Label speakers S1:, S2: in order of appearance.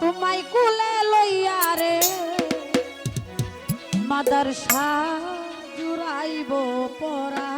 S1: তোমায় কুলে লইয়া রে মাদারসা জুড়াইব পরা।